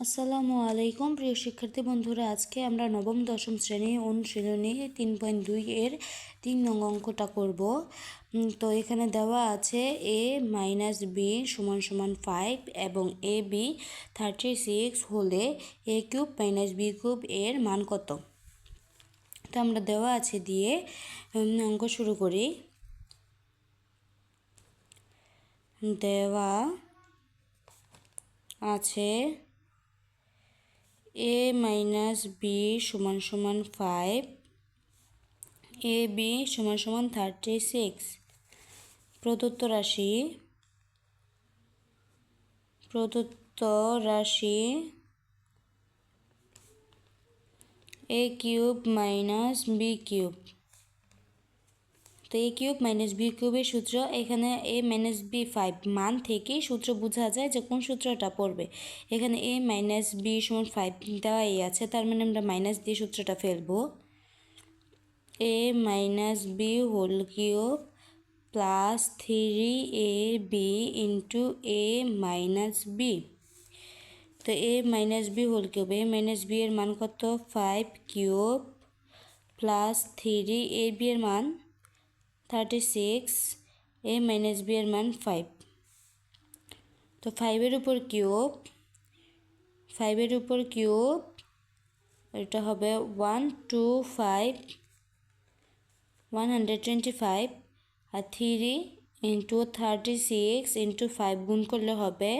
আসসালামু আলাইকুম, প্রিয় শিক্ষার্থী বন্ধুরা। আজকে আমরা নবম, দশম শ্রেণি অনুশীলনী তিন পয়েন্ট দুই এর তিন নং অঙ্কটা করব। তো এখানে দেওয়া আছে এ মাইনাস বি সমান সমান ফাইভ এবং এ বি থার্টি সিক্স হলে a cube minus b cube এর মান কত? তো আমরা দেওয়া আছে দিয়ে অঙ্ক শুরু করি। দেওয়া আছে এ মাইনাস বি সমান সমান ফাইভ এ বি সমান সমান থার্টি সিক্স প্রদত্ত রাশি প্রদত্ত রাশি a cube minus b cube তো এ কিউব মাইনাস বি কিউবের সূত্র, এখানে এ মাইনাস বি ফাইভ মান থেকেই সূত্র বোঝা যায় যে কোন সূত্রটা পড়বে। এখানে এ মাইনাস বি সমান ফাইভ দেওয়াই আছে, তার মানে আমরা মাইনাস দিয়ে সূত্রটা ফেলব। A minus b whole cube plus three a b into a minus b. তো a minus b whole cube, a minus b এর মান কত? Five cube plus three a b এর মান। Thirty six a minus b এর মান five তো ফাইভের উপর কিউব ফাইভের উপর কিউব এটা হবে one two five one hundred twenty five আর three into thirty six into five গুণ করলে হবে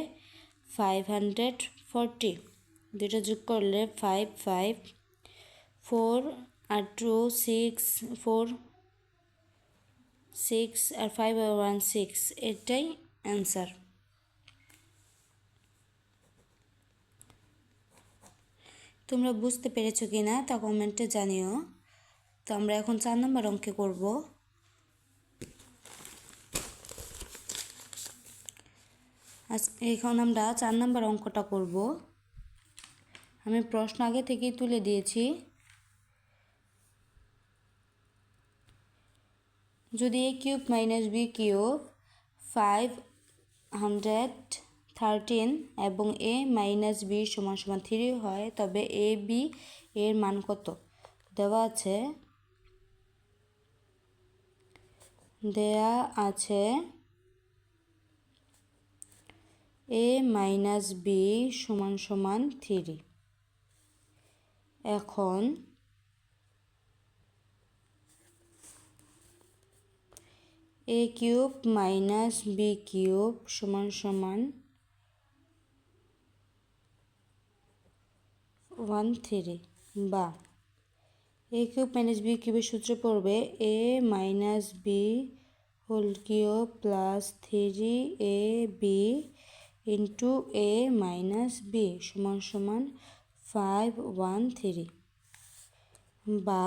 ফাইভ হান্ড্রেড ফোরটি দুটো যোগ করলে ফাইভ ফাইভ ফোর আর টু সিক্স ফোর সিক্স আর ফাইভ আর ওয়ান সিক্স এটাই অ্যান্সার তোমরা বুঝতে পেরেছ কি না তা কমেন্টে জানিও। তো আমরা এখন চার নম্বর অঙ্কে করব। এখন আমরা চার নম্বর অঙ্কটা করব। আমি প্রশ্ন আগে থেকেই তুলে দিয়েছি। যদি a cube minus b cube five hundred thirteen এবং এ মাইনাস বি সমান সমান থ্রি হয়, তবে এ বি এর মান কত? দেওয়া আছে, দেয়া আছে এ মাইনাস বি সমান সমান থ্রি এখন a cube minus b cube সমান সমান ওয়ান থ্রি বা এ কিউব মাইনাস বি কিউবের সূত্র পড়বে a minus b whole cube plus three a b into a minus b সমান সমান ফাইভ ওয়ান থ্রি বা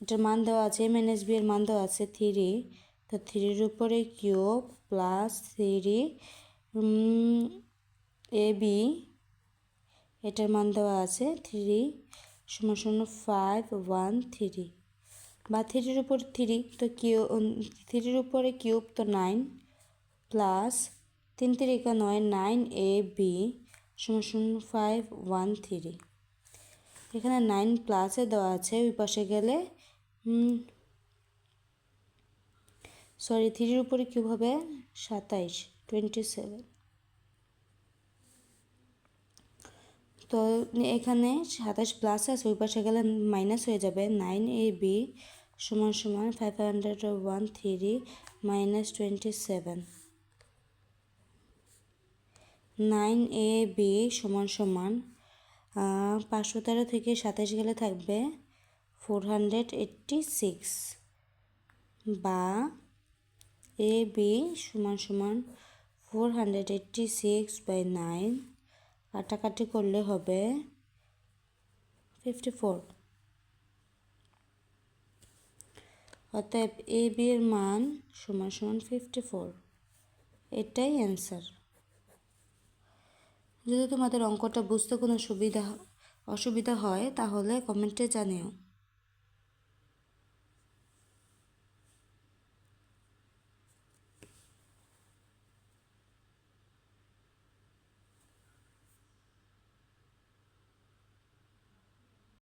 এটার মান দেওয়া আছে এম মাইনাস বি এর মান দেওয়া আছে থ্রি তো থ্রির উপরে cube plus three a b এটার মান দেওয়া আছে থ্রি সমান শূন্য ফাইভ ওয়ান থ্রি বা থ্রির উপর থ্রি তো কিউ থ্রির উপরে কিউব তো নাইন প্লাস তিন তিরিকা নয় নাইন এ বি সমান শূন্য ফাইভ ওয়ান থ্রি এখানে নাইন প্লাসে দেওয়া আছে, ওই পাশে গেলে সরি থ্রির উপরে কী হবে সাতাইশ টোয়েন্টি সেভেন তো এখানে সাতাশ প্লাস আছে, ওই পাশে গেলে মাইনাস হয়ে যাবে। নাইন এ বি সমান সমান five hundred one three minus twenty seven nine a b সমান সমান পাঁচশো তেরো থেকে সাতাশ গেলে থাকবে ফোর হান্ড্রেড এইট্টি সিক্স বা এ বি সমান সমান four hundred eighty six by nine কাটাকাটি করলে হবে ফিফটি ফোর অতএব এ বি এর মান সমান সমান ফিফটি ফোর এটাই অ্যান্সার যদি তোমাদের অঙ্কটা বুঝতে কোনো সুবিধা, অসুবিধা হয়, তাহলে কমেন্টে জানিও।